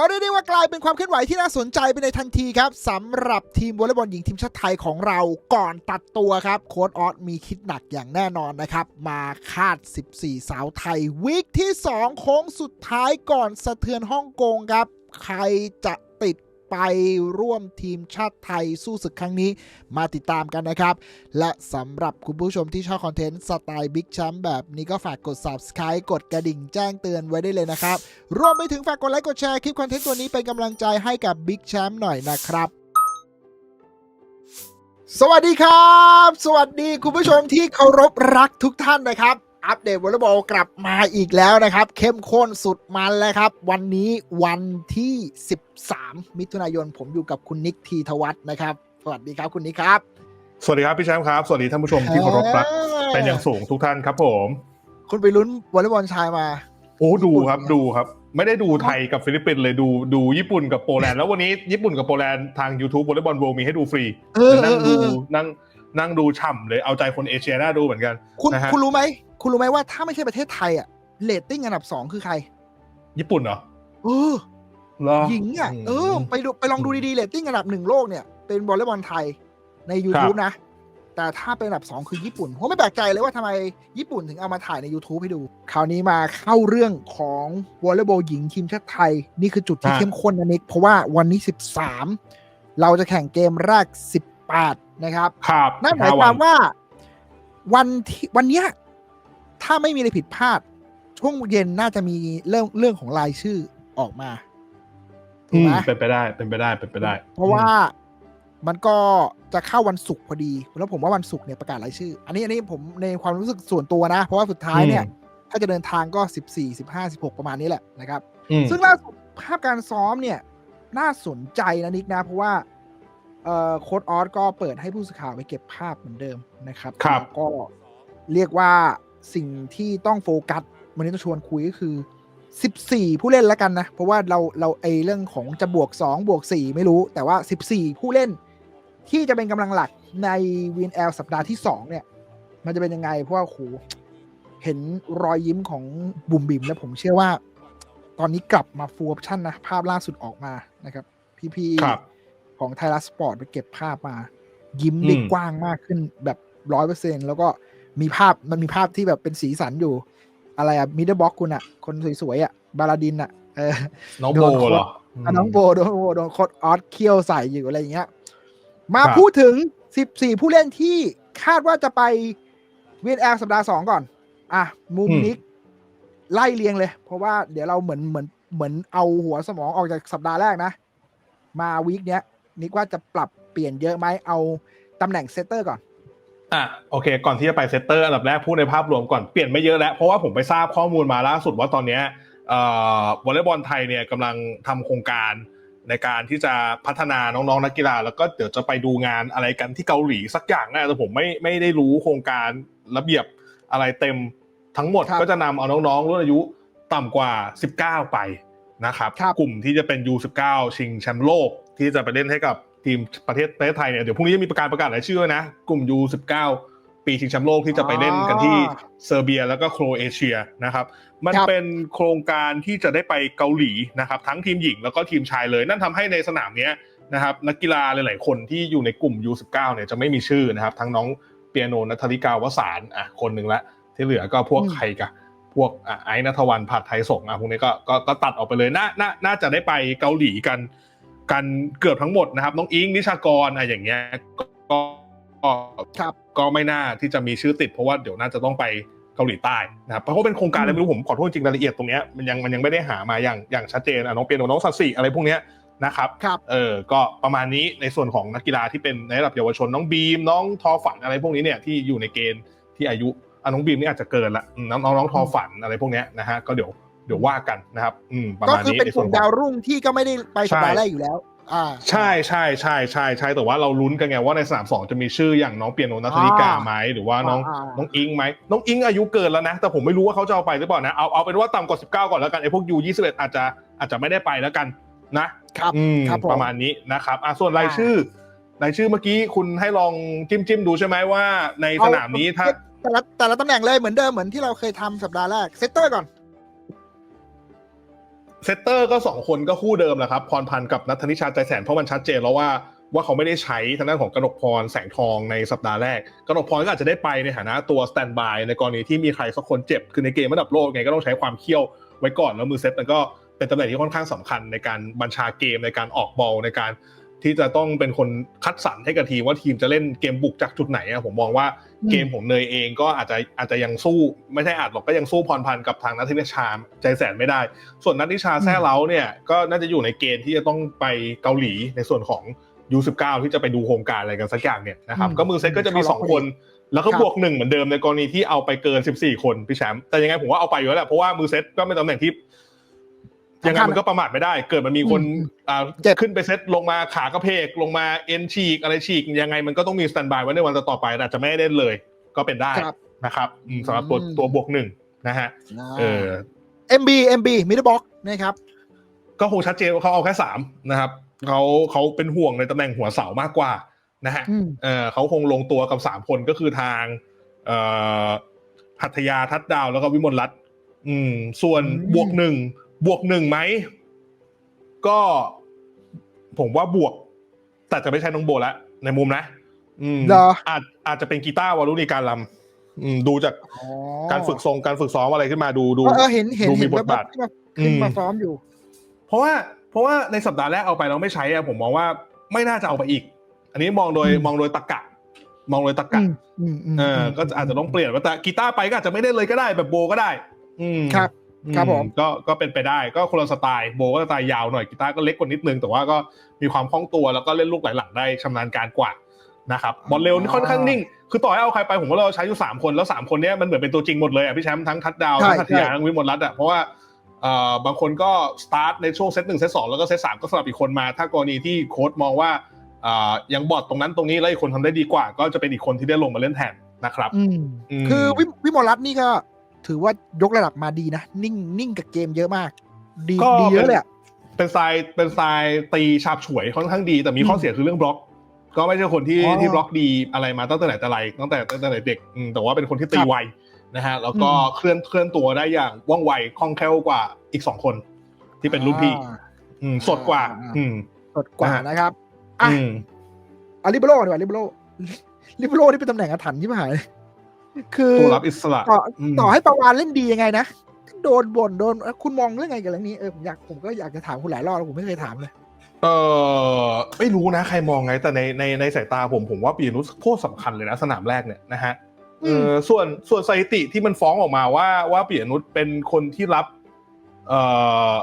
ก็เรียกได้ว่ากลายเป็นความเคลื่อนไหวที่น่าสนใจไปในทันทีครับสำหรับทีมวอลเลย์บอลหญิงทีมชาติไทยของเราก่อนตัดตัวครับโค้ดออสมีคิดหนักอย่างแน่นอนนะครับ มาคาด 14 สาวไทย วิกที่ 2 โค้งสุดท้ายก่อนสะเทือนฮ่องกงครับ ใครจะ ไปร่วมทีมชาติไทยสู้ศึกครั้งนี้มาติดตามกันนะครับ และสำหรับคุณผู้ชมที่ชอบคอนเทนต์สไตล์บิ๊กแชมป์แบบนี้ก็ฝากกด subscribe กดกระดิ่งแจ้งเตือนไว้ได้เลยนะครับ รวมไปถึงฝากกดไลค์กดแชร์คลิปคอนเทนต์ตัวนี้เป็นกำลังใจให้กับบิ๊กแชมป์หน่อยนะครับสวัสดีครับ สวัสดีคุณผู้ชมที่เคารพรักทุกท่านนะครับ อัปเดตวอลเลย์บอลกลับมาอีกแล้วนะครับ เข้มข้นสุดมันแล้วครับ วันนี้วันที่ 13 มิถุนายนผมอยู่กับคุณนิกทีทวัฒน์นะครับ สวัสดีครับคุณนิกครับ สวัสดีครับพี่แชมป์ครับ สวัสดีท่านผู้ชมที่เคารพรักเป็นอย่างสูงทุกท่านครับผม คุณไปลุ้นวอลเลย์บอลชายมา โอ้ดูครับญี่ปุ่นดูครับ ไม่ได้ดูไทยกับฟิลิปปินส์เลยดูดูญี่ปุ่นกับโปแลนด์แล้ววันนี้ญี่ปุ่นกับโปแลนด์ทาง YouTube วอลเลย์บอลโวมีให้ดูฟรีเออเอนั่งอเอดูอนั่งนั่งดูฉ่ำเลยเอาใจคนเอเชียน่าดูเหมือนกันคุณนะฮะคุณรู้ไหม คุณรู้ไหมว่าถ้าไม่ใช่ประเทศไทยอะเรตติ้งอันดับสองคือใคร ญี่ปุ่นเหรอเออเหรอหญิงอะมเออไปดูไปลองดูดีๆเรตติ้งอันดับหนึ่งโลกเนี่ยเป็นวอลเลย์บอลไทยใน YouTube นะ แต่ถ้าเป็นอันดับ2คือญี่ปุ่น ผมไม่แปลกใจเลยว่าทำไมญี่ปุ่นถึงเอามาถ่ายใน YouTube ให้ดู คราวนี้มาเข้าเรื่องของวอลเลย์บอลหญิงทีมชาติไทย นี่คือจุดที่เข้มข้นนะนิกเพราะว่าวันนี้ 13 เราจะแข่งเกมแรก 18 นะครับครับนั่นหมายความว่าวันที่วันเนี้ย ถ้าไม่มีอะไรผิดพลาด ช่วงเย็นน่าจะมีเรื่องเรื่องของรายชื่อออกมาถูอืกมไหมเป็นไปได้เป็นไปได้เป็นไปได้ เพราะว่ามันก็จะเข้าวันศุกร์พอดีแล้วผมว่าวันศุกร์เนี่ยประกาศรายชื่อ อันนี้อันนี้ผมในความรู้สึกส่วนตัวนะ เพราะว่าสุดท้ายเนี่ย ถ้าจะเดินทางก็14 15 16ประมาณนี้แหละนะครับอืมซึ่งล่าสุดภาพการซ้อมเนี่ย น่าสนใจนะนิกนะ เพราะว่าเอ่อโค้ดออสก็เปิดให้ผู้สื่อข่าวไปเก็บภาพเหมือนเดิมนะครับครับแล้วก็เรียกว่า สิ่งที่ต้องโฟกัสวันนี้ต้องชวนคุยก็คือ 14 ผู้เล่นแล้วกันนะ เพราะว่าเราเราไอเรื่องของจะบวก 2 บวก 4 ไม่รู้ แต่ว่า 14 ผู้เล่น ที่จะเป็นกำลังหลักในวีนแอลสัปดาห์ที่ 2 เนี่ย มันจะเป็นยังไง เพราะว่าโอ้โหเห็นรอยยิ้มของบุ๋มบิ๋มแล้วผมเชื่อว่า ตอนนี้กลับมาฟูลออปชั่นนะ ภาพล่าสุดออกมานะครับ พี่ครับๆของไทยรัฐสปอร์ตไปเก็บภาพมา ยิ้มได้อืมกว้างมากขึ้นแบบร้อยเปอร์เซ็นแล้วก็ มีภาพมันมีภาพที่แบบเป็นสีสันอยู่ อะไรอะมิดเดิลบ็อกคุณอะคนสวยๆอะบาลาดินอะเออน้องโดโบนโค้ดเหรออะน้องโบโดนโบโดนโคดออสเคียวใส่อยู่อะไรอย่างเงี้ย มาครับพูดถึง14ผู้เล่นที่คาดว่าจะไปเวียนแอลสัปดาห์สองก่อน อะ มุมนิกไล่เรียงเลย เพราะว่าเดี๋ยวเราเหมือนเหมือนเหมือนเอาหัวสมองออกจากสัปดาห์แรกนะ มาวีคเนี้ยนิกว่าจะปรับเปลี่ยนเยอะไหมเอาตำแหน่งเซตเตอร์ก่อน อะโอเค ก่อนที่จะไปเซตเตอร์อันดับแรกพูดในภาพรวมก่อนเปลี่ยนไม่เยอะแล้ว เพราะว่าผมไปทราบข้อมูลมาล่าสุดว่าตอนเนี้ยเอ่อวอลเลย์บอลไทยเนี่ยกำลังทำโครงการในการที่จะพัฒนาน้องๆนักกีฬา แล้วก็เดี๋ยวจะไปดูงานอะไรกันที่เกาหลีสักอย่างนะแต่ผมไม่ไม่ได้รู้โครงการระเบียบอะไรเต็มทั้งหมดครับก็จะนำเอาน้องๆรุ่นอายุต่ำกว่า 19 ไปนะครับครับกลุ่มที่จะเป็น U19 ชิงแชมป์โลกที่จะไปเล่นให้กับ ทีมประเทศประเทศไทยเนี่ยเดี๋ยวพรุ่งนี้จะมีประกาศประกาศรายชื่อด้วยนะ กลุ่ม U19 ปีชิงแชมป์โลกที่จะไปเล่นกันที่อ่าเซอร์เบียแล้วก็โครเอเชียนะครับ มันครับเป็นโครงการที่จะได้ไปเกาหลีนะครับ ทั้งทีมหญิงแล้วก็ทีมชายเลย นั่นทำให้ในสนามเนี้ยนะครับนักกีฬาหลาย ๆ คนที่อยู่ในกลุ่ม U19 เนี่ยจะไม่มีชื่อนะครับ ทั้งน้องเปียโนนัทธิกาวสารอะคนหนึ่งละที่เหลือก็พวกอืมใครกะพวกอะไอ้นัทวันผัดไทยสงฆ์อะพวกนี้ก็ก็ก็ตัดออกไปเลยน่าน่าน่าจะได้ไปเกาหลีกัน กันเกือบทั้งหมดนะครับ น้องอิงนิชากรอะอย่างเงี้ยก็ก็ครับก็ไม่น่าที่จะมีชื่อติด เพราะว่าเดี๋ยวน่าจะต้องไปเกาหลีใต้นะครับเพราะว่าเป็นโครงการอะไรไม่รู้ผมขอโทษจริงรายละเอียดตรงเนี้ยมันยังมันยังไม่ได้หามาอย่างอย่างชัดเจนอะน้องเปียโนน้องสัตสิอะไรพวกเนี้ยนะครับครับเออก็ประมาณนี้ในส่วนของนักกีฬาที่เป็นในระดับเยาวชนน้องบีมน้องทอฝันอะไรพวกนี้เนี่ยที่อยู่ในเกณฑ์ที่อายุอะน้องบีมนี่อาจจะเกินละอืมน้องน้องน้องทอฝันอะไรพวกเนี้ยนะฮะก็เดี๋ยว เดี๋ยวว่ากันนะครับ อืมประก็มาณคือนี้เป็นในกส่วลุ่นมขอดาวงรุ่งที่ก็ไม่ได้ไปสัปดาห์ใช่แรกอยู่แล้ว อ่า ใช่ใช่ใช่ใช่ใช่แต่ว่าเราลุ้นกันไงว่าในสนามสองจะมีชื่ออย่างน้องเปียโนนัทธิกาไหมหรือว่าน้องอ่า น้องอิงไหมน้องอิงอายุเกินแล้วนะ แต่ผมไม่รู้ว่าเขาจะเอาไปหรือเปล่านะเอาเอาเป็นว่าต่ำกว่า 19 ก่อนแล้วกันไอ้พวกยู21อาจจะอาจจะไม่ได้ไปแล้วกันนะ ครับ อืมครับผมประมาณนี้นะครับอะส่วนรายชื่อรายชื่อเมื่อกี้คุณให้ลองจิ้มจิ้มดูใช่ไหมว่าในสนามนี้ถ้าแต่ละแต่ละตำแหน่งเลยเหมือนเดิมเหมือนที่เราเคยทำสัปดาห์แรกเซตเตอร์ก่อน เซตเตอร์ก็สองคนก็คู่เดิมแหละครับพรพันธ์กับนัทธนิชาใจแสนเพราะมันชัดเจนแล้วว่าว่าเขาไม่ได้ใช้ทางด้านของกนกพรแสงทองในสัปดาห์แรกกนกพรก็อาจจะได้ไปในฐานะตัวสแตนบายในกรณีที่มีใครสักคนเจ็บ คือในเกมระดับโลกไงก็ต้องใช้ความเขี้ยวไว้ก่อนแล้วมือเซตมันก็เป็นตำแหน่งที่ค่อนข้างสำคัญในการบัญชาเกมในการออกบอลในการ ที่จะต้องเป็นคนคัดสรรให้กับทีมว่าทีมจะเล่นเกมบุกจากจุดไหนอะผมมองว่าเกมของเนยเองก็อาจจะอาจจะยังสู้ ไม่ใช่อาจหรอกก็ยังสู้พรพันธ์กับทางนัทธิชาใจแสนไม่ได้ ส่วนนัทธิชาแซ่เล้าเนี่ยก็น่าจะอยู่ในเกณฑ์ที่จะต้องไปเกาหลีในส่วนของ U19 ที่จะไปดูโครงการอะไรกันสักอย่างเนี่ยนะครับอืมก็มือเซตก็จะมี2คนแล้วก็ครับบวกหนึ่งเหมือนเดิมในกรณีที่เอาไปเกิน 14 คนพี่แชมป์แต่ยังไงผมว่าเอาไปอยู่แล้วแหละเพราะว่ามือเซตก็เป็นตำแหน่งที่ ยังไงมันก็ประมาทไม่ได้ เกิดมันมีคนอืมอ่าเจ็บขึ้นไปเซตลงมาขากระเพกลงมาเอ็นฉีกอะไรฉีก ยังไงมันก็ต้องมีสแตนบายไว้ในวันต่อๆไปแต่อาจจะไม่ได้เล่นเลย ก็เป็นได้ครับนะครับอืมสำหรับตัวอืมตัวบวกหนึ่งนะฮะเออเอ็มบีเอ็มบีมิดเดิลบ็อกนะครับ ก็คงชัดเจนว่าเขาเอาแค่สามนะครับเขาเขาเป็นห่วงในตำแหน่งหัวเสามากกว่านะฮะอืมเออเขาคงลงตัวกับสามคนก็คือทาง เอ่อหัตถยาทัดดาวแล้วก็วิมลรัตน์อืม ส่วนอืมบวกหนึ่ง บวกหนึ่งไหม ก็ผมว่าบวก แต่จะไม่ใช่น้องโบแล้วในมุมนะ อืมเหรออาจอาจจะเป็นกีตาร์วารุณีการลำอืมดูจากอ๋อการฝึกทรงการฝึกซ้อมอะไรขึ้นมาดูดูเออเห็นเห็นดูมีเห็นบทบาทแบบแบบขึ้นมาอืมซ้อมอยู่ เพราะว่า เพราะว่าในสัปดาห์แรกเอาไปเราไม่ใช้อะผมมองว่าไม่น่าจะเอาไปอีก อันนี้มองโดยอืมมองโดยตรกกะ มองโดยตรกกะอืมอืมอืมเออก็อาจจะต้องเปลี่ยนว่าแต่กีตาร์ไปก็อาจจะไม่ได้เลยก็ได้แบบโบก็ได้ อืมครับ ครับผมก็ก็เป็นไปได้ก็คนละสไตล์โบก็สไตล์ยาวหน่อยกีตาร์ก็เล็กกว่านิดนึงแต่ว่าก็มีความคล่องตัวแล้วก็เล่นลูกไหลหลังได้ชำนาญการกว่านะครับบอลเร็วนี่ค่อนข้างนิ่ง คือต่อให้เอาใครไปผมว่าเราใช้อยู่สามคนแล้วสามคนเนี้ยมันเหมือนเป็นตัวจริงหมดเลยอะพี่แชมป์ทั้งทัดดาวใช่ทั้งทัตยาใช่ทั้งวิมลรัตน์อะเพราะว่าเอ่อบางคนก็สตาร์ทในช่วงเซตหนึ่งเซตสองแล้วก็เซตสามก็สลับอีกคนมา ถ้ากรณีที่โค้ชมองว่าอ่ายังบอดตรงนั้นตรงนี้แล้วอีกคนทำได้ดีกว่า ก็จะเป็นอีกคนที่ได้ลงมาเล่นแทนนะครับอืมมคือวิวิมลรัตน์นี่ก็ ถือว่ายกระดับมาดีนะ นิ่งนิ่งกับเกมเยอะมาก ดีก็ ดีเยอะเลยอะ เป็นสไตล์เป็นสไตล์ตีฉาบฉวยค่อนข้างดี แต่มีข้ออืมเสียคือเรื่องบล็อก ก็ไม่ใช่คนที่อ๋อที่บล็อกดีอะไรมาตั้งแต่ไหนแต่ไรตั้งแต่ตั้งแต่เด็กอืมแต่ว่าเป็นคนที่ตีครับไวนะฮะแล้วก็อืม เคลื่อนเคลื่อนตัวได้อย่างว่องไวคล่องแคล่วกว่าอีกสองคน ที่เป็นรุ่นพี่อ่า อืมสดกว่า อ่า อืม สดกว่าอะ นะครับ อะ อืมอาริเบโรดีกว่าลิเบโรลิเบโรนี่เป็นตำแหน่งอาถรรพ์ที่หาย คือตัวรับอิสระต่อมต่อให้ประวานเล่นดียังไงนะโดนบ่นโดนเอ้ยคุณมองเรื่องไงกับเรื่องนี้เออผมอยากผมก็อยากจะถามคุณหลายรอบแล้วผมไม่เคยถามเลย เออไม่รู้นะ ใครมองไง แต่ในในในสายตาผมผมว่าปีนุสโคตรสำคัญเลยนะสนามแรกเนี่ยนะฮะเออส่วนส่วนสถิติที่มันฟ้องออกมาว่าว่าเปียนุชเป็นคนที่รับ เอ่อ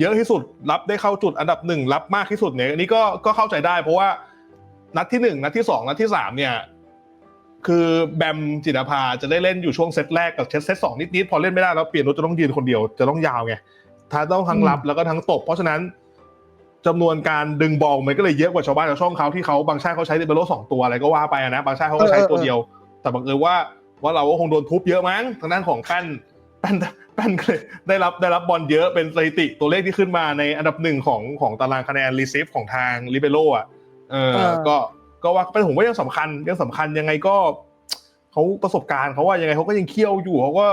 เยอะที่สุดรับได้เข้าจุดอันดับหนึ่งรับมากที่สุดเนี่ยอันนี้ก็ก็เข้าใจได้ เพราะว่านัดที่หนึ่งนัดที่สองนัดที่สามเนี่ย คือแบมจิตรภาจะได้เล่นอยู่ช่วงเซตแรกกับเซตเซตสองนิดๆพอเล่นไม่ได้แล้วเปลี่ยนนุชจะต้องยืนคนเดียวจะต้องยาวไงถ้าต้องทั้งรับแล้วก็ทั้งตบ เพราะฉะนั้นจำนวนการดึงบอลมันก็เลยเยอะกว่าชาวบ้านชาวช่องเขาที่เขาบางชาติเขาใช้เดเบโลสองตัวอะไรก็ว่าไปอะนะ บางชาติเขาก็ใช้ตัวเดียว แต่บังเอิญว่าว่าเราก็คงโดนทุบเยอะมั้งทางด้านของแป้นแป้นแป้นก็เลยได้รับได้รับบอลเยอะเป็นสถิติตัวเลขที่ขึ้นมาในอันดับหนึ่งของของตารางคะแนนรีเซฟของทางลิเบโรอะเออเออก็ ก็ว่าเป็นผมว่ายังสำคัญยังสำคัญยังไงก็เขาประสบการณ์เขาว่ายังไงเขาก็ยังเคี่ยวอยู่เขาก็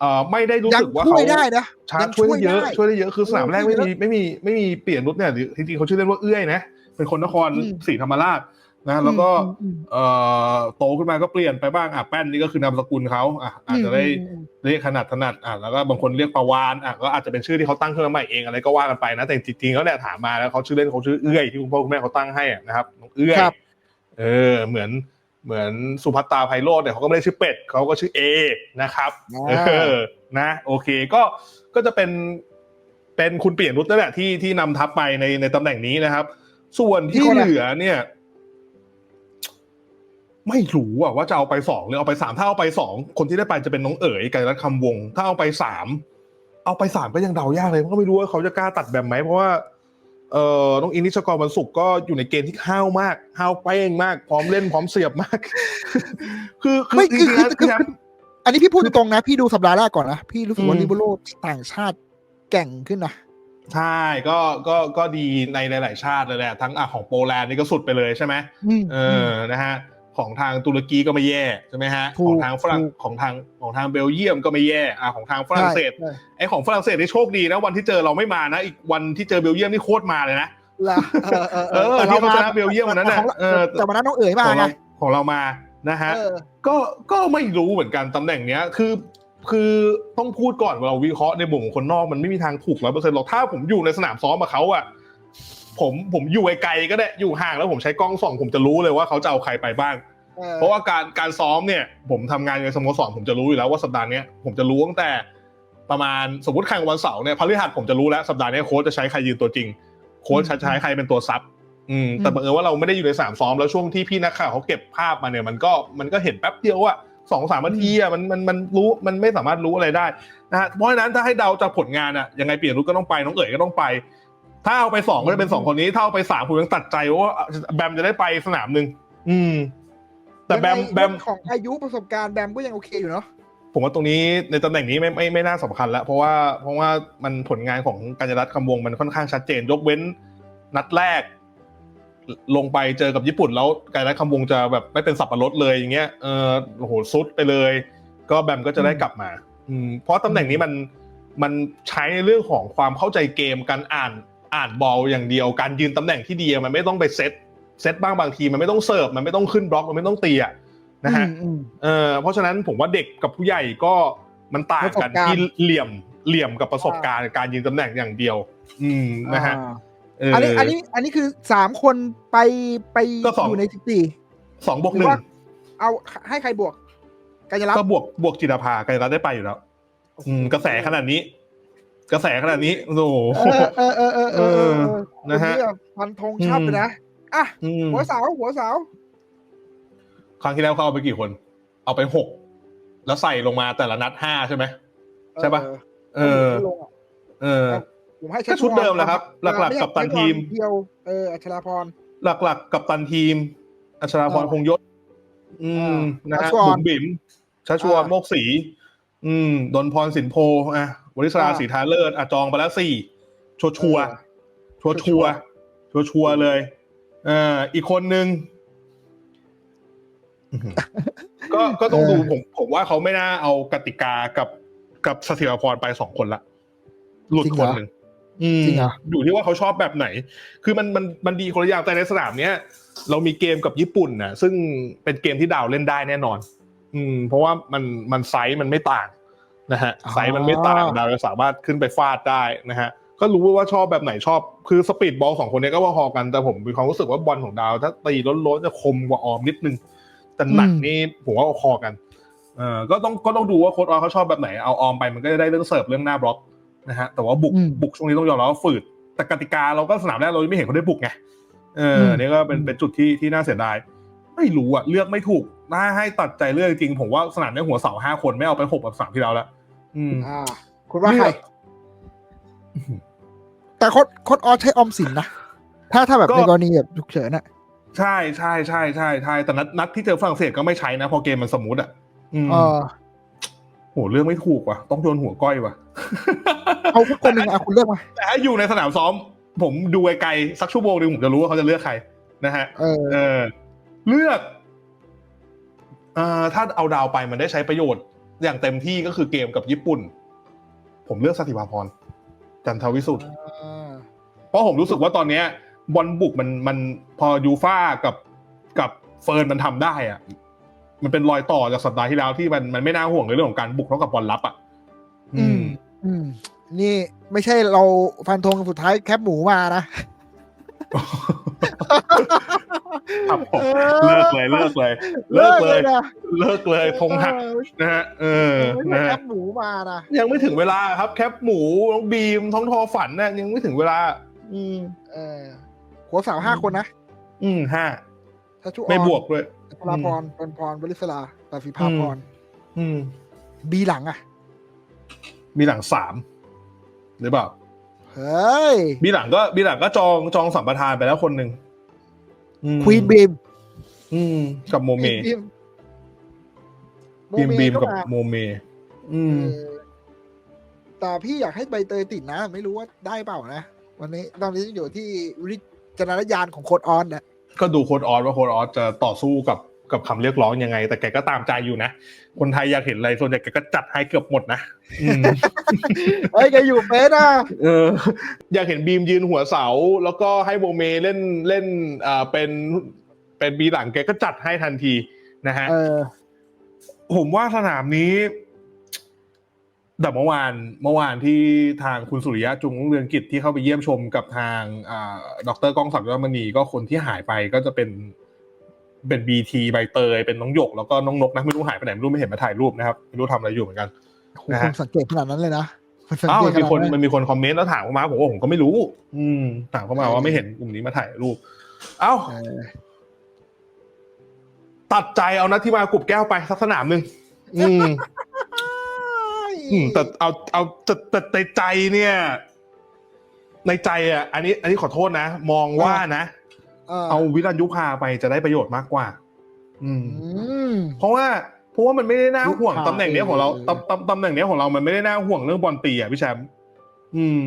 เอ่อไม่ได้รู้ยังสึกว่าช่วยเขาได้นะชายังช่วยได้เยอะได้ช่วยได้เยอะคือสนามแรกเออไม่ช่วยมีเยอะไม่มีไม่มีเปลี่ยนนุชเนี่ยหรือจริงๆเขาชื่อเล่นว่าเอื้อยนะเป็นคนนครอืมศรีธรรมราชนะแล้วก็อืมอืมเอ่อโตขึ้นมาก็เปลี่ยนไปบ้างอะแป้นนี่ก็คือนามสกุลเขาอะอาจจะได้อืมอืมเรียกขนาดถนัดอะแล้วก็บางคนเรียกประวานอะก็อาจจะเป็นชื่อที่เขาตั้งขึ้นมาใหม่เองอะไรก็ว่ากันไปนะแต่จริงๆเขาเนี่ยถามมาแล้วเขาชื่อเล่นเขาชื่อเอื้อยที่คุณพ่อคุณแม่เขาตั้งให้อะนะครับน้องเอื้อยครับ เออเหมือนเหมือนสุภัตตาไพโรจน์เนี่ยเขาก็ไม่ได้ชื่อเป็ดเขาก็ชื่อเอนะครับอ่าเออนะ โอเคก็ก็จะเป็นเป็นคุณเปลี่ยนรุตนั่นแหละที่ที่นำทัพไปในในตำแหน่งนี้นะครับ ส่วนที่อีกคนอะเหลือเนี่ย ไม่รู้อะว่าจะเอาไปสองหรือเอาไปสามถ้าเอาไปสองคนที่ได้ไปจะเป็นน้องเอ๋ยไก่รัตคำวง ถ้าเอาไปสามเอาไปสามก็ยังเดายากเลยเพราะก็ไม่รู้ว่าเขาจะกล้าตัดแบบไหมเพราะว่า เอ่อน้องอินนิชกรวันศุกร์ก็อยู่ในเกณฑ์ที่ห้าวมากห้าวเป้งมาก พร้อมเล่นพร้อมเสียบมาก คือคือไม่จคือริงๆคือนะคือพี่แชมป์อันนี้พี่พูดตรงๆนะ พี่ดูสัปดาห์แรกก่อนนะ พี่รู้สึกว่าอืมลิเบโรต่างชาติแกร่งขึ้นนะ ใช่ก็ก็ก็ดีในหลาย ๆ ชาติเลยแหละ ทั้งอะของโปแลนด์นี่ก็สุดไปเลยใช่ไหมอืม เออนะฮะ ขของทางตุรกีก็ไม่แย่ใช่ไหมฮะถูกของทางฝรั่งถูกของทางของทางเบลเยียมก็ไม่แย่อ่าของทางฝรั่งเศสใช่ไอของฝรั่งเศสนี่โชคดีนะวันที่เจอเราไม่มานะอีกวันที่เจอเบลเยียมนี่โคตรมาเลยนะละเออเออเออที่เขาชนะเบลเยียมวันนั้นน่ะของราเออแต่วันนั้นน้องเอ๋ยมาของไงเราของเรามานะฮะเออก็ก็ไม่รู้เหมือนกันตำแหน่งเนี้ยคือคือต้องพูดก่อนว่าเราวิเคราะห์ในมุมของคนนอกมันไม่มีทางถูกร้อยเปอร์เซ็นต์หรอกถ้าผมอยู่ในสนามซ้อมกับเขาอะผมผมอยู่ไกลๆก็ได้อยู่ห่างแล้วผมใช้กล้องส่องผมจะรู้เลยว่าเขาจะเอาใครไปบ้างออ เพราะว่าการการซ้อมเนี่ยผมทำงานในสโมสรผมจะรู้อยู่แล้วว่าสัปดาห์เนี้ยผมจะรู้ตั้งแต่ประมาณสมมติแข่งวันเสาร์เนี่ยพฤหัสผมจะรู้แล้วสัปดาห์เนี้ยโค้ชจะใช้ใครยืนตัวจริง โค้ชจะใช้ใครเป็นตัวซับอืมแต่บังเอิญว่าเราไม่ได้อยู่ในสนามซ้อมแล้วช่วงที่พี่นักข่าวเขาเก็บภาพมาเนี่ยมันก็มันก็เห็นแป๊บเดียวอะสองสามนาทีอะมันมันมันรู้มันไม่สามารถรู้อะไรได้นะฮะเพราะฉะนั้นถ้าให้เดาจากผลงานอะยังไงเปลี่ยนรุกก็ต้องไปน้องเอ๋ยก็ต้องไป ถ้าเอาไปสองก็จะเป็นสองคนนี้ถ้าเอาไปสามผมยังตัดใจว่าแบมจะได้ไปสนามหนึ่งอืม แต่แบมยังไงแบมเรื่องของอายุประสบการณ์แบมก็ยังโอเคอยู่เนาะผมว่าตรงนี้ในตำแหน่งนี้ไม่ไม่ไม่น่าสำคัญแล้ว เพราะว่าเพราะว่ามันผลงานของกัญญารัตน์คำวงมันค่อนข้างชัดเจน ยกเว้นนัดแรก ลงไปเจอกับญี่ปุ่น แล้วกัญญารัตน์คำวงจะแบบไม่เป็นสับปะรดเลยอย่างเงี้ยเออโอ้โหซุดไปเลย ก็แบมก็จะได้กลับมา อืมเพราะตำแหน่งนี้มันมันใช้ในเรื่องของความเข้าใจเกมการอ่านอ่านบอลอย่างเดียว การยืนตำแหน่งที่ดีมันไม่ต้องไปเซต เซตบ้างบางทีมันไม่ต้องเสิร์ฟมันไม่ต้องขึ้นบล็อกมันไม่ต้องตีอะนะฮะอืมอืมเออเพราะฉะนั้นผมว่าเด็กกับผู้ใหญ่ก็มันต่างกันประสบการณ์ที่เหลี่ยมเหลี่ยมกับประสบการณ์การยืนตำแหน่งอย่างเดียว อืมนะฮะอ่าเอออัอันนี้อันนี้อันนี้คือสามคนไปไปก็สองอยู่ในสิบสี่สองบวกหหรืนึ่องว่าเอาให้ใครบวกกัญญาลักษก็ณ์บวกบวกจิรภากัญญารัตน์ได้ไปอยู่แล้ว อืมกระแสขนาดนี้ กระแสขนาดนี้โอ้โหเออเออเออเออเออเออนะฮะคนนี้แบบพันธงชอบเลยนะ อะอืมหัวเสาหัวเสาครั้งที่แล้วเขาเอาไปกี่คน เอาไปหกแล้วใส่ลงมาแต่ละนัดห้าใช่ไหม ใช่ปะ เออไม่ลงะเออ ผมให้ก็ชุดเดิมแหละครับหลักๆกัปตันทีม เดียวเอออัชราพร หลักๆกับตันทีม อัชราพรอ่าคงยศ อืมอ่านะฮะชัชวอนบุ๋มบิ๋มชัชวอนอ่าโมกศรีอืมดนพรสินโพอะวริศราอ่าศรีทาเลิศอะจองไปแล้วสี่ชัวชัวร์เออชัวชัวร์ชัวชัวร์เลย เอ่ออีกคนนึงอื้อหือก็ก็ต้องดูผมผมว่าเขาไม่น่าเอากติกากับกับสถิรพรไปสองคนละหลุดจริงคเหรนอหนึ่งอืมจริงเหรออยู่ที่ว่าเขาชอบแบบไหน คือมันมันมันดีคนละอย่างแต่ในสนามเนี้ยเรามีเกมกับญี่ปุ่นนะซึ่งเป็นเกมที่ดาวเล่นได้แน่นอน อืม เพราะว่ามันมันไซส์มันไม่ต่างนะฮะอ๋อไซส์มันไม่ต่างดาวจะสามารถขึ้นไปฟาดได้นะฮะ ก็รู้ว่าชอบแบบไหนชอบ คือสปีดบอลสองคนเนี้ยก็ว่าพอกัน แต่ผมมีความรู้สึกว่าบอลของดาว ถ้าตีล้นๆจะคมกว่าออมนิดนึง แต่หนักนี่ผมว่าพอกัน เออก็ต้องก็ต้องดูว่าโค้ดออมเขาชอบแบบไหน เอาออมไปมันก็จะได้เรื่องเสิร์ฟเรื่องหน้าบล็อกนะฮะ แต่ว่าบุกอืมบุกช่วงนี้ต้องยอมรับว่าฝืด แต่กติกาเราก็สนามแรกเราไม่เห็นเขาได้บุกไง เอออืมอันนี่ก็เป็นเป็นจุดที่ที่น่าเสียดาย ไม่รู้อะเลือกไม่ถูกน่าให้ตัดใจเลือกจริงๆผมว่าสนามเนี้ยหัวเสาห้าคนไม่เอาไปหกแบบสามที่แล้วละอืมอ่าคุณว่าใครเลือก แต่โคดโคดออสใช้ออมสินนะ ถ้าถ้าแบบก็ ในกรณีแบบฉุกเฉินอะใช่ใช่ใช่ใช่ใช่แต่นัดนัดที่เจอฝรั่งเศสก็ไม่ใช้นะ พอเกมมันสมูทอะอืมเออโหเลือกไม่ถูกว่ะ ต้องโยนหัวก้อยว่ะ เอาทุกคนหนึ่งอะคุณเลือกมาแต่ถ้าอยู่ในสนามซ้อม ผมดูไกลๆสักชั่วโมงหนึงผมจะรู้ว่าเขาจะเลือกใคร นะฮะ เออ เออ เลือกเอ่อถ้าเอาดาวไปมันได้ใช้ประโยชน์ อย่างเต็มที่ก็คือเกมกับญี่ปุ่น ผมเลือกสถิภาพร จันทวิสุทธิ์เพราะผมรู้สึกว่าตอนเนี้ยบอลบุกมันมันพอยูฟ่ากับกับเฟิร์นมันทำได้อะมันเป็นรอยต่อจากสัปดาห์ที่แล้วที่มันมันไม่น่าห่วงในเรื่องของการบุกเท่ากับบอลรับอะ อืม อืม นี่ไม่ใช่เราฟันธงสุดท้ายแคปหมูมานะ ครับผมออเลิกเลยเลิกเลย เลิกเลยนะเลิกเลยธงหักเออนะฮะเออไม่นะใช่แคฮะปหมูมานะยังไม่ถึงเวลาครับ แคปหมูน้องบีมท้องทอฝันน่ะยังไม่ถึงเวลา อืมเออหัวเสาวห้าคนนะอืมห้าถ้าชุออนไม่บวกด้วยพลาพรปนพรบริศลาปาฟิภาพรอืม บีหลังอะ มีหลังสามหรือเปล่าเฮ้ยบีหลังก็บีหลังก็จองจองสัมปทานไปแล้วคนหนึ่งอืม ควีนบีมอืมกับโมเมบีมบีมบีมกับาโมเมอืมเออแต่พี่อยากให้ใบเตยติดนะ ไม่รู้ว่าได้เปล่านะ วันนี้ตอนนี้อยู่ที่วิจารณญาณของโค้ดออนนะก็ดูโค้ดออสว่าโค้ดออสจะต่อสู้กับ กับคำเรียกร้องยังไง แต่แกก็ตามใจอยู่นะ คนไทยอยากเห็นอะไรส่วนใหญ่แกก็จัดให้เกือบหมดนะอืมเฮ้ยแกอยู่เป๊ะนะเอออยากเห็นบีมยืนหัวเสา แล้วก็ให้โบเมเล่นเล่นอ่าเป็นเป็นบีหลังแกก็จัดให้ทันทีนะฮะเออผมว่าสนามนี้แต่เมื่อวานเมื่อวานที่ทางคุณสุริยะจุงรุ่งเรืองกิจที่เข้าไปเยี่ยมชมกับทางอ่าดรก้องศักดิ์ยอดมณีก็คนที่หายไปก็จะเป็น เป็นบีทีใบเตยเป็นน้องหยกแล้วก็น้องนกนะไม่รู้หายไปไหนไม่รู้ไม่เห็นมาถ่ายรูปนะครับไม่รู้ทำอะไรอยู่เหมือนกันโหนะคุฮะณสังเกตขนาดนั้นเลยนะคุณสังอ้าวเกมัตนขมีนาดคนนั้นมันมีคนคอมเมนต์แล้วถามเข้ามาผมว่าผมก็ไม่รู้ อืมถามเข้ามาว่าไม่เห็นกลุ่มนี้มาถ่ายรูป เอ้าเออตัดใจเอานัดที่มากรุบแก้วไปสักสนามหนึ่งอืมอืมแต่เอาเอาแต่แต่ในใจเนี่ย ในใจอะ อันนี้ อันนี้ขอโทษนะ มองว่านะ เออเอาวิรันยุพาไปจะได้ประโยชน์มากกว่าอืมอืม เพราะว่าเพราะว่ามันไม่ได้น่าห่วงยุพาตำแหน่งเนี้ยของเราเออตำตำตำแหน่งเนี้ยของเรามันไม่ได้น่าห่วงเรื่องบอลตีอะพี่แชมป์อืม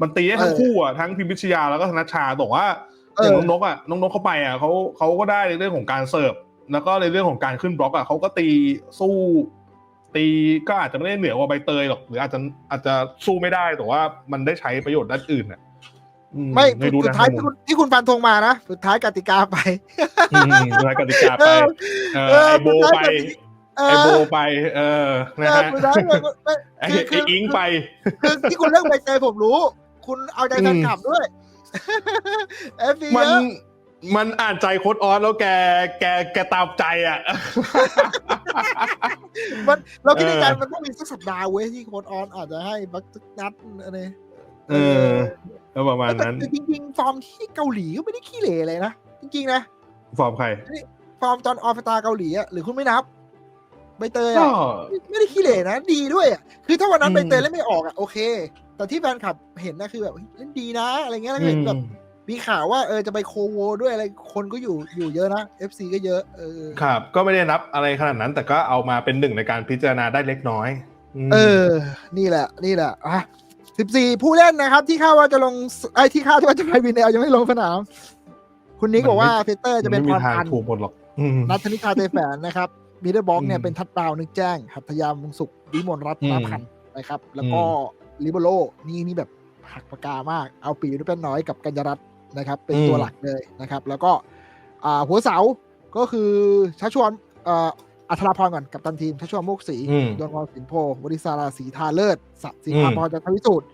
มันตีได้ทั้งคู่อะทั้งพิมพิชยาแล้วก็ธนชชาบอกว่าเออย่างอน้องนกอะน้องนกเข้าไปอะเขาเขาก็ได้ในเรื่องของการเสิร์ฟแล้วก็ในเรื่องของการขึ้นบล็อกอะเขาก็ตีสู้ ตีก็อาจจะไม่ได้เหนือกว่าใบเตยหรอกหรืออาจจะอาจจะสู้ไม่ได้แต่ว่ามันได้ใช้ประโยชน์ด้านอื่นอะอื ไม่ไม่รู้สุนะดท้ายที่คุณที่คุณฟันธงมานะสุดท้ายกติกาไปอืมสุดท้ายกติกาไปเออเออเออไอโบสุดท้ายไปกติเอไออโบไป เออเอนะอฮะสุดท้ายเนี่ยไม่ไอคือไอคืออิงไปคือที่คุณเลือกใบเตยผมรู้ คุณเอาใจแฟนคลับด้วยเอฟซีมันเยอะมันอ่านใจโค้ดออสแล้วแกแกแกตามใจอะ มันเราคิดในใจเออมันต้องมีสักสัปดาห์เว้ยที่โค้ดออนอาจจะให้บักตึกนัดอะไร เออแล้วประมาณแต่นั้นแต่จริงๆฟอร์มที่เกาหลีก็ไม่ได้ขี้เหร่เลยนะ จริง ๆ นะ ฟอร์มใคร ฟอร์มตอนออฟตาเกาหลีอะหรือคุณไม่นับใบเตยก็อะไม่ไม่ได้ขี้เหร่นะ ดีด้วยอะคือถ้าวันนั้นอืมใบเตยเล่นไม่ออกอะโอเค แต่ที่แฟนคลับเห็นนะคือแบบเฮ้ยเล่นดีนะ อะไรเงี้ยแล้วก็เห็นแบบมีข่าวว่าเออจะไปโคโวด้วยอะไรคนก็อยู่อยู่เยอะนะ FC ก็เยอะเออครับ ก็ไม่ได้นับอะไรขนาดนั้น แต่ก็เอามาเป็นหนึ่งในการพิจารณาได้เล็กน้อยมเออ นี่แหละ นี่แหละอะ สิบสี่ผู้เล่นนะครับ ที่คาดว่าจะลงไอ้ที่คาดว่าจะไปวินเอลยังไม่ลงสนาม คุณนิกบอกว่าเฟเตอร์จะเป็นไม่พมีรทางพันธ์ถูกหมดหรอกอืมนัทธนิชาเตแฝนนะครับมิดเดิลบ็อกเนี่ยอืมเป็นทัดดาวน์นึกแจ้ง หัตถยามวงศุกร์วิมลรัตอืนมพันธ์นะครับ แล้วก็ลิเบโรนี่นี่แบบหักปากกามาก เอาปีด้วยเป็นน้อยกับกัญญารัตน์นะครับ เป็นตัวหลักเลยนะครับ แล้วก็อ่าหัวเสาก็คือชัชวานเอ่ออัธราพรก่อนกับตันทีมชัชวานโมกศรีอืมดวงพรสินโพบริสาราศรีทาเลิศสัตย์ศรีอืมพาพรจากทวิสูตร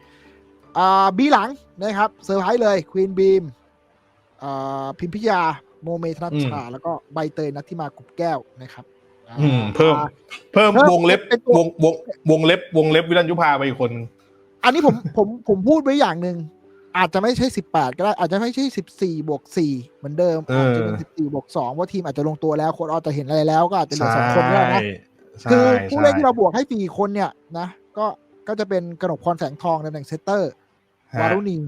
อ่าบีหลังนะครับเซอร์ไพรส์เลยควีนบีมอ่าพิมพิยาโมเมธนัชชา แล้วก็ใบเตยนัทธิมากุบแก้วนะครับอ่าอืมเพิ่มเพิ่ม เพิ่มวงเล็บเป็นตัววงวงวงเล็บวงเล็บวิรัญยุพาไปอีกคน อันนี้ผมผมผมพูดไว้อย่างหนึ่ง อาจจะไม่ใช่สิบแปดก็ได้อาจจะไม่ใช่สิบสี่บวกสี่เหมือนเดิมเออออาจจะเป็นสิบสี่บวกสองว่าทีมอาจจะลงตัวแล้วโค้ดออสจะเห็นอะไรแล้วก็อาจจะเหลือใช่สองคนก็ได้นะใช่คือผู้เล่นที่ใช่เราบวกให้สี่คนเนี่ยนะ ก็ก็จะเป็นกนกพรแสงทองในตำแหน่งเซตเตอร์ฮะวารุณี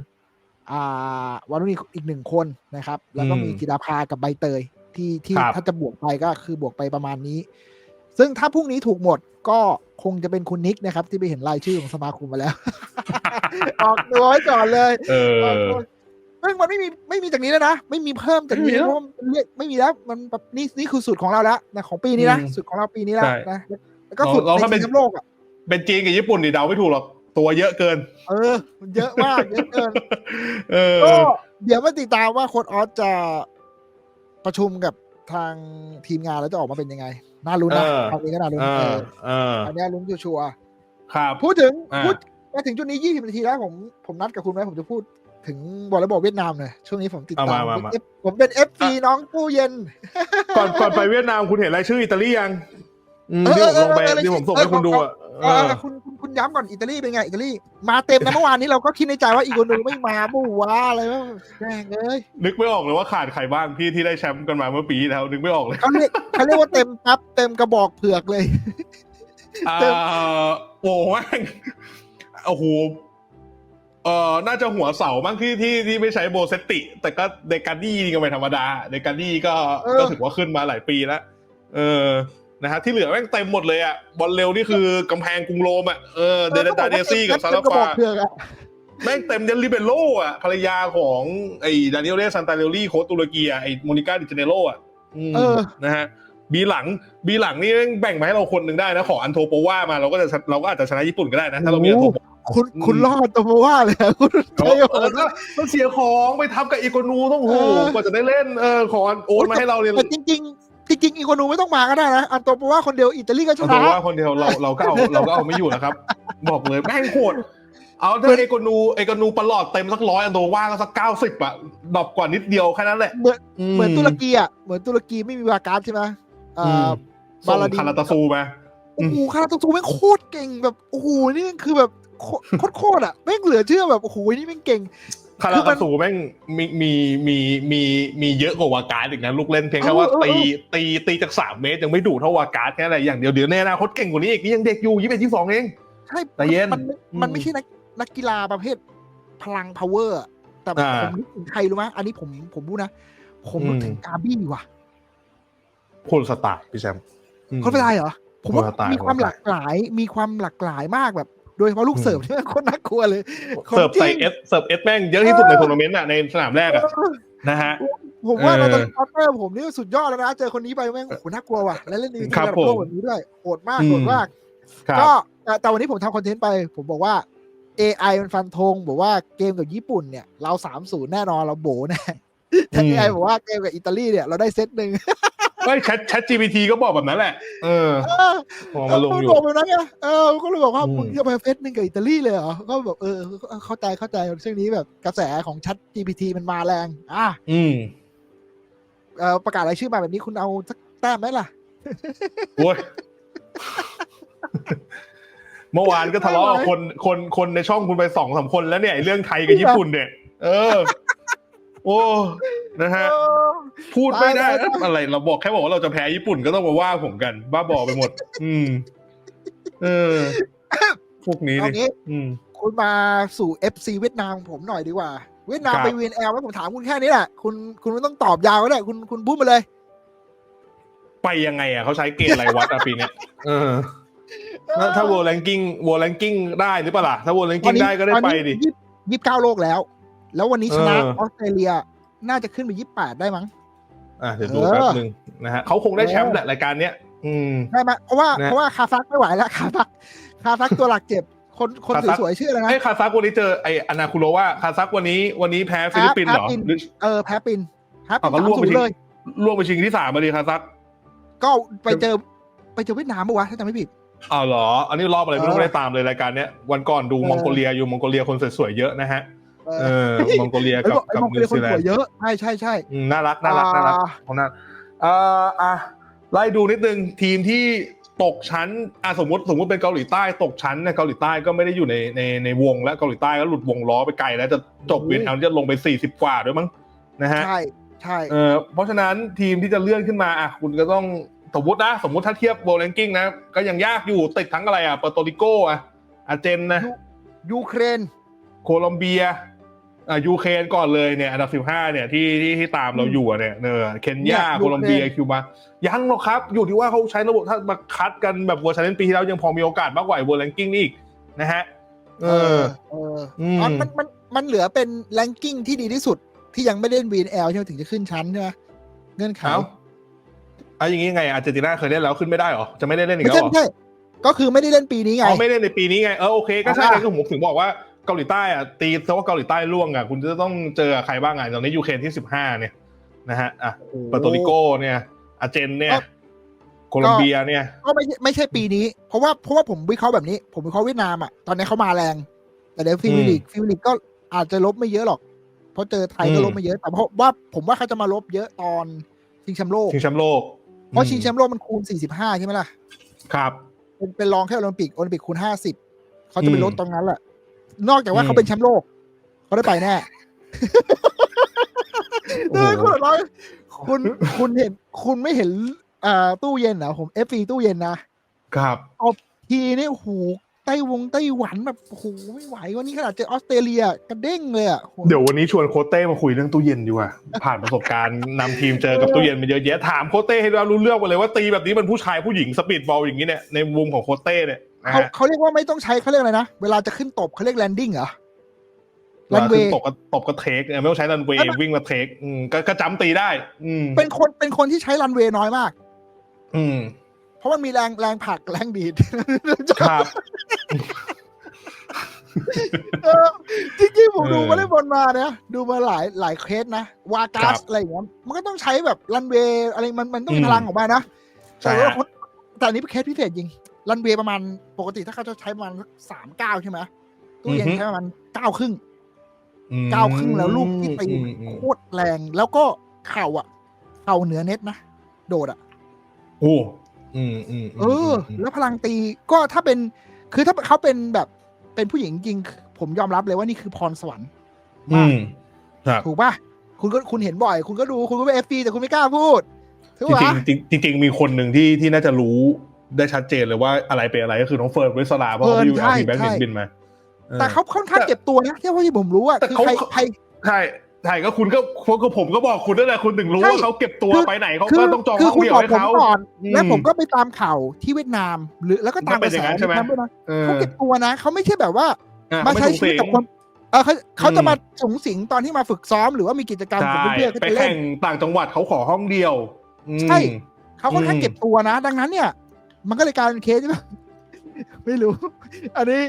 อ่าวารุณีอีกหนึ่งคนนะครับ แล้วก็มีอืมจิดาภากับใบเตยที่ที่ครับถ้าจะบวกไปก็คือบวกไปประมาณนี้ ซึ่งถ้าพรุ่งนี้ถูกหมดก็คงจะเป็นคุณนิกนะครับ ที่ไปเห็นรายชื่อของสมาคมมาแล้ว ออกตัวไว้ก่อนเลยเออออกตัวซึ่งมันไม่มีไม่มีจากนี้แล้วนะ ไม่มีเพิ่มจากนี้ไม่มีแล้วเพราะว่ามันเรียกไม่มีแล้วมันแบบนี่นี่คือสุดของเราแล้วนะของปีนี้นะอืมสุดของเราปีนี้แล้วใช่นะแล้วก็สุดเราในถ้าเป็นทีมโลกอะเป็นจีนกับญี่ปุ่นนี่เดาไม่ถูกหรอกตัวเยอะเกิน เออ มันเยอะมากเยอะเกินเออก็เดี๋ยวมาติดตามว่าโค้ดออสจะประชุมกับทางทีมงานแล้วจะออกมาเป็นยังไง น่าลุ้นนะเออคราวนี้ก็น่าลุ้นเอเอออเอออันนี้ลุ้นชัวร์ครับๆพูดถึงอ่าพูดมาถึงจุดนี้20นาทีแล้วผมผมนัดกับคุณไว้ผมจะพูดถึงบอลเลย์บอลเวียดนามหน่อยช่วงนี้ผมติดตามเอามามามาผมเป็น F ผมเป็น FC น้องตู้เย็น ก่อนก่อนไปเวียดนามคุณเห็นรายชื่ออิตาลียังอืมเออที่ผมลงไปเออเออที่ผมส่งให้คุณดูอะ เออคุณคุณคุณย้ำก่อนอิตาลีเป็นไงอิตาลีมาเต็มนะเมื่อวานนี้เราก็คิดในใจว่าอีกคนนึงไม่มาบู้ว้าอะไรวะแม่งเอ้ยนึกไม่ออกเลยว่าขาดใครบ้างที่ที่ได้แชมป์กันมาเมื่อปีที่แล้ว นึกไม่ออกเลยเขาเรียกเขาเรียกว่าเต็มครับเต็มกระบอกเผือกเลยอ่าเต็มโอ้แม่งโอ้โหเอ่อน่าจะหัวเสามั้งที่ที่ที่ไม่ใช้โบเซตติแต่ก็เดการดี้นี่ก็ไม่ธรรมดาเดการดี้ก็ก็ถือว่าขึ้นมาหลายปีแล้วเออ นะฮะที่เหลือแม่งเต็มหมดเลยอะบอลเร็วนี่คือกำแพงกรุงโรมอะเออเดนดาเดซี่กับซาลาเต็มกระบฟาอกเผือกอะแม่งเต็มยันลิเบโร่อะภรรยาของไอ้ดานิเอลเล่ซันตาเรลลี่โค้ชตุรกีอะไอ้โมนิก้าดิเจเนโรอะมเออนะฮะบีหลังบีหลังนี่แบ่งมาให้เราคนหนึ่งได้นะ ขออันโทโปว่ามาเราก็จะเราก็อาจจะชนะญี่ปุ่นก็ได้นะ ถ้าเรามีอันโทโปคุณอืมคุณรอดตัวว่าเลยอะคุณเขาใช่เออก็ต้องเสียของไปทำกับอีโกนูต้องโอ้โหเออกว่าจะได้เล่นเออขออันโอนมาให้เราเนี่ยแต่จริงๆ จริงๆอีโกนูไม่ต้องมาก็ได้นะอันตัวว่าคนเดียวอิตาลีก็ชเอานะ ตัวว่าคนเดียวเราเราก็เอาเราก็เอาไม่อยู่นะครับ บอกเลยแม่งโคตรเอาถ้าเอโกนูเอโกนูประหลอดเต็มสักร้อยอันโดว่าก็สักเก้าสิบอะดรอปกว่านิดเดียวแค่นั้นแหละเหมือนเหมือนตุรกีอะเหมือนตุรกีไม่มีวาการ์ดใช่ไหมเอ่อืมอส่งบาลาดิน คาราตาซูมาโอ้โหคาราโตซูแม่งโคตรเก่งแบบโอ้โหนี่แม่งคือแบบโคโคตรโคตรอะแม่งเหลือเชื่อแบบโอ้โหนี่แม่งเก่ง คาราตาซูแม่งมีมีมีมีมีเยอะกว่าวาการ์ดอีกนะลูกเล่นเพียงแค่ว่าเออเออตีตีตีจากสามเมตรยังไม่ดุเท่าวาการ์ดแค่อะไรอย่างเดียวเดี๋ยวในอนาคตเก่งกว่านี้อีกนี่ยังเด็กอยู่ยี่สิบเอ็ดยี่สิบสองเองใช่ใจเย็นมันมันมันไม่ใช่นักนักกีฬาประเภทพลัง power อะแต่อ่าผมนึกถึงใครรู้ไหมอันนี้ผมผมพูดนะ ผมนึกถึงอืมกาบี้ว่ะคนสไตล์พี่แชมป์อืมเขาเป็นไรเหรอผมว่าคนละสไตล์มีความคนละสไตล์หลากหลายมีความหลากหลายมากแบบ โดยเฉพาะลูกอืมเสิร์ฟที่มันคนน่ากลัวเลยเสิร์ฟใส่ของจริงเอสเสิร์ฟเอสแม่งเยอะที่สุดในทัวร์นาเมนต์อะในสนามแรกอะนะฮะผมว่าเออเราตอนคอร์เตอร์ผมนี่สุดยอดแล้วนะ เจอคนนี้ไปแม่งโอ้โหน่ากลัวว่ะ แล้วเล่นดีครับระดับโลกผมแบบนี้ด้วยโหดมากอืมโหดมากครับก็แต่แต่วันนี้ผมทำคอนเทนต์ไป ผมบอกว่า AI มันฟันธงบอกว่าเกมกับญี่ปุ่นเนี่ย เราสามศูนย์แน่นอนเราโบแน่ถ้า AI บอกว่าเกมกับอิตาลีเนี่ยเราได้เซตหนึ่ง เฮ้ยแชทแชท GPT ก็บอกแบบนั้นแหละเออเออพอมาลงอยู่บอกแบบนั้นไงเออก็เลยบอกว่าอืมมึงจะไปเฟสหนึ่งกับอิตาลีเลยเหรอ ก็แบบเออ เข้าใจเข้าใจช่วงนี้แบบกระแสของชัด GPT มันมาแรง อะ อืมเออประกาศรายชื่อมาแบบนี้คุณเอาสักแต้มไหมล่ะโอ้ยเมื่อวานก็ทะเลาะกับคนคนคนในช่องคุณไปสองสามคนแล้วเนี่ยไอ้เรื่องไทยกับญี่ปุ่นเนี่ย เออ โอ้ นะฮะเออ พูดไม่ได้ตายแล้วอะไร เราบอกแค่บอกว่าเราจะแพ้ญี่ปุ่นก็ต้องมาว่าผมกัน บ้าบอไปหมด อืม เออ พวกนี้เอานี่งี้อืมคุณมาสู่ FC เวียดนามผมหน่อยดีกว่า เวียดนามครับไป VNL แล้วผมถามคุณแค่นี้แหละ คุณคุณไม่ต้องตอบยาวก็ได้คุณคุณพูดมาเลย ไปยังไงอะเขาใช้เกณฑ์อะไรวัดอะปีเนี้ยเออถ้าถ้า world ranking world ranking ได้หรือเปล่าล่ะถ้า world ตอน ranking นี้ได้ก็ได้ไปดิยี่สิบเก้าโลกแล้ว แล้ววันนี้ชนะเออออสเตรเลียน่าจะขึ้นไปยี่สิบแปดได้มั้ง อะเดี๋ยวดูเออแป๊บนึงนะฮะเขาคงได้แชมป์แหละรายการเนี้ย อืมได้ไหมเพราะว่านะเพราะว่าคาซักไม่ไหวแล้วคาซักคาซักตัวหลักเจ็บคนคนคาซักสวยๆชื่ออะไรนะให้คาซักวันนี้เจอไออนาคุโรว่าคาซักวันนี้วันนี้แพ้ฟิลิปปินส์เหรอแพ้ฟิลิปปินส์หรือเออแพ้ปินแพ้ปิอะนก็สามล่วงศูไปนชิย์งเลยล่วงไปชิงที่สามมาดีคาซัก ก็ไปเจอไปเจอเวียดนามปะวะถ้าจำไม่ผิดอ้าวเหรอ อันนี้รอบอะไรไม่รู้เออไม่ได้ตามเลยรายการเนี้ยวันก่อนดูเออมองโกเลียอยู่มองโกเลียคนสวยๆเยอะนะฮะ เอเอออมองโกเลียไอ้กับบอกไอ้กับมองนิเลีวยคนซีแลสนวยด์เยอะใช่ใช่ใช่อืมน่ารักน่ารักน่ารักอ่าของน่าเอ่ออะไล่ดูนิดนึงทีมที่ตกชั้นอะสมมติสมมติเป็นเกาหลีใต้ตกชั้นเนี่ยเกาหลีใต้ก็ไม่ได้อยู่ในในในวงแล้วเกาหลีใต้ก็หลุดวงล้อไปไกลแล้วจะจบโอ้โหเวียนแอลจะลงไปสี่สิบกว่าด้วยมั้งนะฮะใช่ใช่เออเพราะฉะนั้นทีมที่จะเลื่อนขึ้นมาอะคุณก็ต้องสมมตินะสมมติถ้าเทียบโบเลนกิ้งนะก็ยังยากอยู่ติดทั้งอะไรอะเปอร์โตริโกอะอาร์เจนนะยูเครน โคลอมเบีย อะยูเครนก่อนเลยเนี่ยอันดับสิบห้าเนี่ยที่ที่ที่ตามเราอยู่อะเนี่ยเนอเคนยาเนี่ยโคลอมเบียยูเครนคิวบายังหรอกครับ อยู่ที่ว่าเขาใช้ระบบถ้ามาคัดกันแบบเวอร์ชันเล่นปีที่แล้วยังพอมีโอกาสมากกว่าเวอร์แรงกิ้งนี่อีกนะฮะ เออเอออืมอ๋อมันมันมันเหลือเป็นแรงกิ้งที่ดีที่สุดที่ยังไม่ได้เล่น VNL ใช่ไหมถึงจะขึ้นชั้นใช่ไหมเงื่อนไขเอาเอาอย่างงี้ไงอาร์เจนตินาเคยเล่นแล้วขึ้นไม่ได้เหรอจะไม่ได้เล่นอีกไม่แล้วใช่เหรอไม่ใช่ก็คือไม่ได้เล่นปีนี้ไงอ๋อไม่เล่นในปีนี้ไงเออโอเคก็ใช่ไงอ่าก็ผมถึงบอกว่า เกาหลีใต้อะตีซะว่าเกาหลีใต้ล่วงอะคุณจะต้องเจอใครบ้างอะตอนนี้ยูเครนที่สิบห้าเนี่ยนะฮะอะเปอร์โตริโกเนี่ยอาร์เจนเนี่ยโคลอมเบียเนี่ยก็ไม่ใช่ไม่ใช่ปีนี้ เพราะว่าเพราะว่าผมวิเคราะห์แบบนี้ ผมวิเคราะห์เวียดนามอะตอนนี้เขามาแรง แต่เดี๋ยวฟิวลิกฟิวลิกก็อาจจะลบไม่เยอะหรอก เพราะเจอไทยก็อืมลบไม่เยอะแต่เพราะว่าผมว่าเขาจะมาลบเยอะตอนชิงแชมป์โลกชิงแชมป์โลกเพราะชิงแชมป์โลกมันคูณ45ใช่ไหมล่ะครับเป็นเป็นรองแค่โอลิมปิกโอลิมปิกคูณ50เขาจะไปอืมลดตรงนั้นแหละ นอกจากว่าอืมเขาเป็นแชมป์โลกเขาได้ไปแน่โอ้เอโหอคุณร้อยคุณคุณเห็น คุณไม่เห็นอ่าตู้เย็นเหรอผมเอฟซีตู้เย็นนะครับทีนี่โอ้โหไต้วงไต้หวันแบบโอ้โหไม่ไหววันนี้ขนาดเจอออสเตรเลียกระเด้งเลยอะโหเดี๋ยววันนี้ชวนโคชเต้มาคุยเรื่องตู้เย็นดีกว่า ผ่านประสบการณ์นำทีมเจอกับตู้เย็นมาเยอะแยะถามโคชเต้ให้เรารู้เรื่องไปเลยว่าตีแบบนี้มันผู้ชายผู้หญิงสปีดบอลอย่างนี้เนี่ยในมุมของโคชเต้เนี่ยนะ เขาฮะเขาเรียกว่าไม่ต้องใช้เขาเรียกอะไรนะ เวลาจะขึ้นตบเขาเรียกแลนดิ้งเหรอรันเวขึ้ย์ตกก็ตบก็เทคเออไม่ต้องใช้รันเวย์แล้วมันวิ่งมาเทคอืมก็ก็จำตีได้ อืมเป็นคนเป็นคนที่ใช้รันเวย์น้อยมาก อืม เพราะมันมีแรงแรงผลักแรงดีดครับเออจริงๆผมดูเออวอลเลย์บอลมาเนี่ยดูมาหลายหลายเคสนะวาคการัสบอะไรอย่างเงี้ยมันก็ต้องใช้แบบรันเวย์อะไรมันมันต้องมีอืมพลังของมันนะใช่แต่ว่าฮะคนแต่อันนี้เป็นเคสพิเศษจริง รันเวย์ประมาณปกติถ้าเขาจะใช้ประมาณสามเก้าใช่ไหมตู้เย็นใช้ประมาณเก้าครึ่งอืมเก้าครึ่งแล้วลูกที่ตีอืมอืมโคตรแรง แล้วก็เข่าอะ เข่าเหนือเน็ตนะ โดดอะโอ้อืมอืมมเออ แล้วพลังตีก็ถ้าเป็น คือถ้าเขาเป็นแบบเป็นผู้หญิงจริงๆผมยอมรับเลยว่านี่คือพรสวรรค์อืมครับถูกป่ะคุณก็คุณเห็นบ่อย คุณก็ดูคุณก็เป็นเอฟซีแต่คุณไม่กล้าพูดถูกจริป่ะงๆจริงๆจริงๆมีคนหนึ่งที่ที่น่าจะรู้ ได้ชัดเจนเลยว่าอะไรเป็นอะไรก็คือน้องเฟิร์นเวสลาเพราะเขาไปอยู่เฟิอาร์นร์ทีแบงค์ใช่เห็นบินมาออแต่เขาค่อนข้างแต่เจ็บตัวนะที่ว่าที่ผมรู้อะแต่คือเขาใครใครใช่ใช่ก็คุณก็ก็ผมก็บอกคุณนั่นแหละคุณถึงรู้ใช่ว่าเขาเก็บตัวคือไปไหนเขาคืก็อต้องจองคือห้องคุณเดียวบอกให้ผมเขาก่อนอืมแล้วผมก็ไปตามข่าวที่เวียดนาม หรือแล้วก็ตามก็เป็กนระอแสย่างนั้นใช่ไหมเวียดนามด้วยนะเออเขาเก็บตัวนะเขาไม่ใช่แบบว่าอะมาไม่ใช้สูงชีวิตสิงกับคนเออเขาเขาอืมจะมาสูงสิงตอนที่มาฝึกซ้อมหรือว่ามีกิจกรรมใช่กับเพื่อนๆเขาไปจะเล่แข่นงต่างจังหวัดเขาขอห้องเดียวอืมใช่เขาค่อนข้างอืมเก็บตัวนะ ดังนั้นเนี่ย มันก็เลยกลายเป็นเคสที่แบบไม่รู้ อันนี้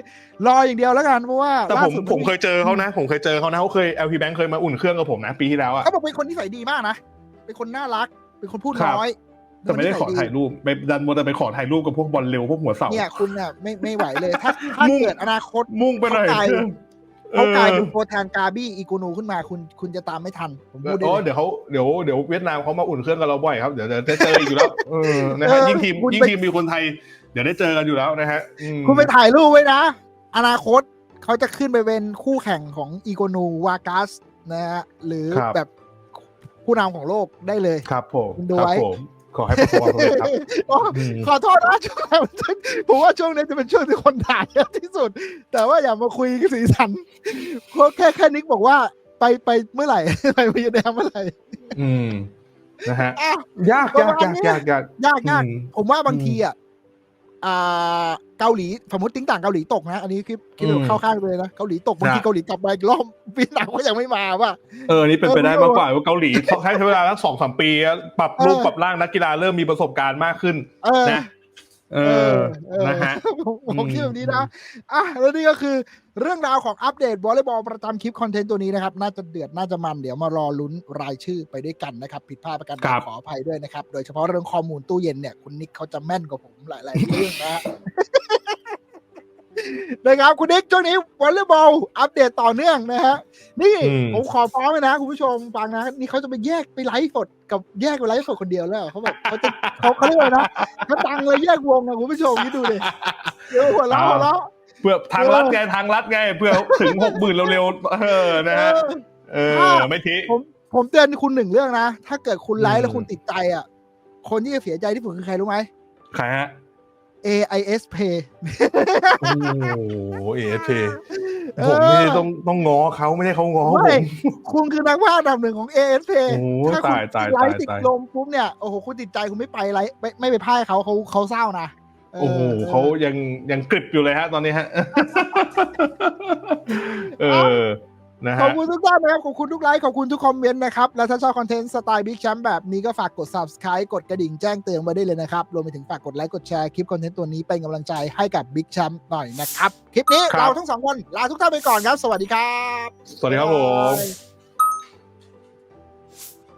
รออย่างเดียวแล้วกันเพราะว่าแต่ล่าผมสุดผมเคยเจอเขานะ ผมเคยเจอเขานะเขาเคย LP Bank เคยมาอุ่นเครื่องกับผมนะ ปีที่แล้วอะเขาบอกเป็นคนที่ใส่ดีมากนะ เป็นคนน่ารัก เป็นคนพูดครับน้อยแต่ไม่ได้ขอถ่ายรูปไปดันมัวแต่ไปขอถ่ายรูปกับพวกบอลเร็วพวกหัวเสาเนี่ยคุณเนี่ยไม่ไม่ไหวเลย ถ้าถ้ามุ่งเกิดอนาคตมุ่งไปหน่อย เขากลายเออเขากลายเป็นตัวแทนกาบี้อีกูนูขึ้นมาคุณคุณจะตามไม่ทัน ผมพูดได้อ๋อเลยเดี๋ยวเขาเดี๋ยวเดี๋ยวเวียดนามเขามาอุ่นเครื่องกับเราบ่อยครับ เดี๋ยวเดี๋ยวได้เจออีกอยู่แล้วเออนะฮะเออยิ่งทีมคุณยิ่งไปทีมมีคนไทย เดี๋ยวได้เจอกันอยู่แล้วนะฮะอืมคุณไปถ่ายรูปไว้นะ อนาคตเขาจะขึ้นไปเป็นคู่แข่งของอีโกนูวากัสนะฮะหรือแบบผู้นำของโลกได้เลยครับผมคุณดูครับไว้ผม ขอให้ประสบความสำเร็จครับอ๋ออืมขอโทษนะช่วงนั้นผมว่าช่วงนี้จะเป็นช่วงที่คนถ่ายเยอะที่สุด แต่ว่าอย่ามาคุยสีสันเพราะแค่แค่นิกบอกว่าไปไปเมื่อไหร่ไปวิยาแดงเมื่อไหร่ อืมนะฮะอ้าวยากยากยากยากยากยากยากอืมผมว่าบางทีอะ อ่าเกาหลีสมมติติ้งต่างเกาหลีตกนะ อันนี้คลิปคิดอืมเข้าข้างเลยนะเกาหลีตกบางทีนะเกาหลีกลับมาอีกรอบเวียดนามก็ยังไม่มาว่ะ เออนี่เป็นไปได้เออมากกว่าว่าเกาหลีใช้เวลาสักสองสามปีอะปรับรูปเออ ปรับร่างนักกีฬาเริ่มมีประสบการณ์มากขึ้น เออนะ เออนะฮะผมผมอืมคิดแบบนี้นะอะแล้วนี่ก็คือเรื่องราวของอัปเดตวอลเลย์บอลประจำคลิปคอนเทนต์ตัวนี้นะครับ น่าจะเดือดน่าจะมันเดี๋ยวมารอลุ้นรายชื่อไปด้วยกันนะครับ ผิดพลาดประการใดครับขออภัยด้วยนะครับ โดยเฉพาะเรื่องข้อมูลตู้เย็นเนี่ย คุณนิกเขาจะแม่นกว่าผมหลาย ๆ เรื่องนะฮะ นะครับคุณนิกช่วงนี้วอลเลย์บอลอัปเดตต่อเนื่องนะฮะนี่อืมผมขอฟ้องเลยนะคุณผู้ชมฟังนะนี่เขาจะไปแยกไปไลฟ์สดกับแยกไปไลฟ์สดคนเดียวแล้วเหรอเขาแบบเขาจะเขาเขาเรียกว่าอะไรนะเขาตังเลยแยกวงนะคุณผู้ชมนี่ดูเลยเดี๋ยวหัวเราะหัวเราะเพื่อทางลัดไงทางลัดไงเพื่อถึงหกหมื่นเร็วๆเออนะฮะเออไม่ทิ้ผมผมเตือนคุณหนึ่งเรื่องนะ ถ้าเกิดคุณไลอืฟ์มแล้วคุณติดใจอะ คนที่จะเสียใจที่สุดคือใครรู้ไหมใครฮะ AIS Pay โอ้โหเอฟผมนี่ต้องต้องง้อเขาไม่ใช่เขาง้อผไม่ม คุณคือนักวาดอันดับหนึ่งของ AIS Pay โอ้โหถ้าคุณตายตายไลตายฟ์ติดตาย ลมปุ๊บเนี่ย โอ้โห คุณติดใจคุณไม่ไปไลฟ์ไม่ไม่ไปพ่ายเขาเขาเขาเศร้านะเโอ้โหเขายังยังกริบอยู่เลยฮะ ตอนนี้ฮะ เออ นะขอบฮะคุณทุกท่านนะครับ ขอบคุณทุกไลค์ ขอบคุณทุกคอมเมนต์นะครับ แล้วถ้าชอบคอนเทนต์สไตล์บิ๊กแชมป์แบบนี้ก็ฝากกด subscribe กดกระดิ่งแจ้งเตือนไว้ได้เลยนะครับ รวมไปถึงฝากกดไลค์ กดแชร์คลิปคอนเทนต์ตัวนี้เป็นกำลังใจให้กับบิ๊กแชมป์หน่อยนะครับ คลิปนี้ครับเราทั้งสองคนลาทุกท่านไปก่อนครับ สวัสดีครับ สวัสดีครับผมบ๊ายบาย